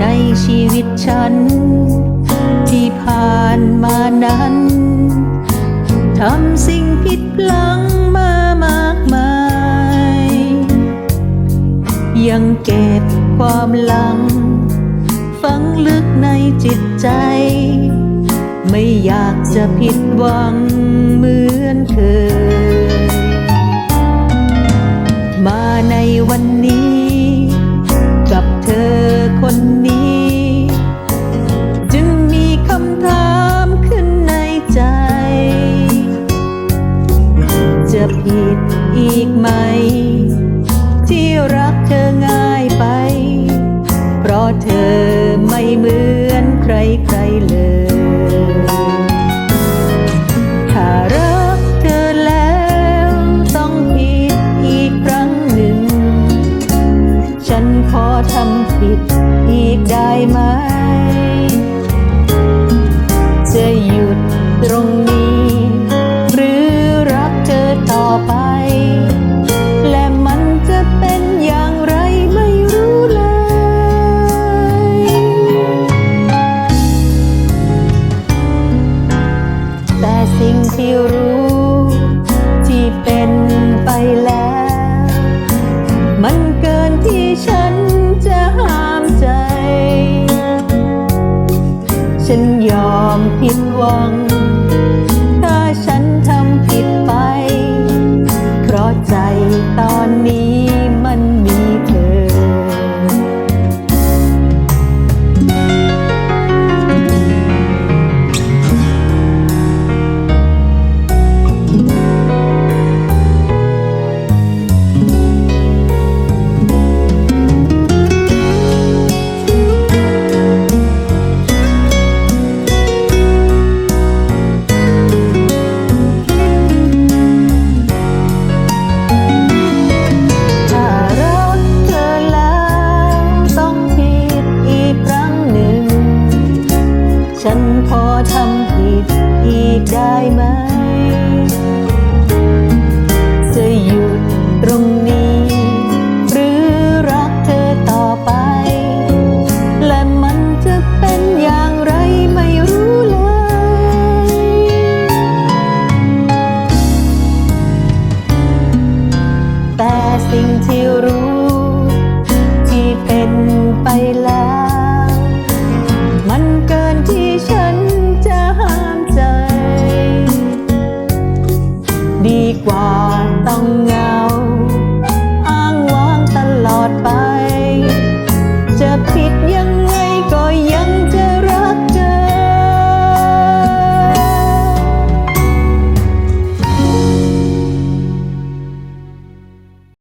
ในชีวิตฉัน ที่ผ่านมานั้นทำสิ่งผิดพลั้งมามากมาย ยังเก็บความหลัง ฝังลึกในจิตใจ ไม่อยากจะผิดหวังเหมือนเคย มาในวันนี้ กับเธอ คนนี้ จึงมีคำถามขึ้นในใจ จะผิดอีกไหม ที่รักเธอง่ายไป เพราะเธอไม่เหมือนใครใครเลย ถ้ารักเธอแล้วต้องผิดอีกครั้งหนึ่ง ฉันขอทำผิด ได้ไหม จะหยุดตรงนี้ หรือรักเธอต่อไป และมันจะเป็นอย่างไรไม่รู้เลย แต่สิ่งที่รู้ ฉันยอมผิดหวัง ถ้าฉันทำผิดไป เพราะใจตอนนี้ ทำผิดอีกได้ไหม จะหยุดตรงนี้ หรือรักเธอต่อไป และมันจะเป็นอย่างไรไม่รู้เลย แต่สิ่งที่รู้ ที่เป็นไปแล้ว wall.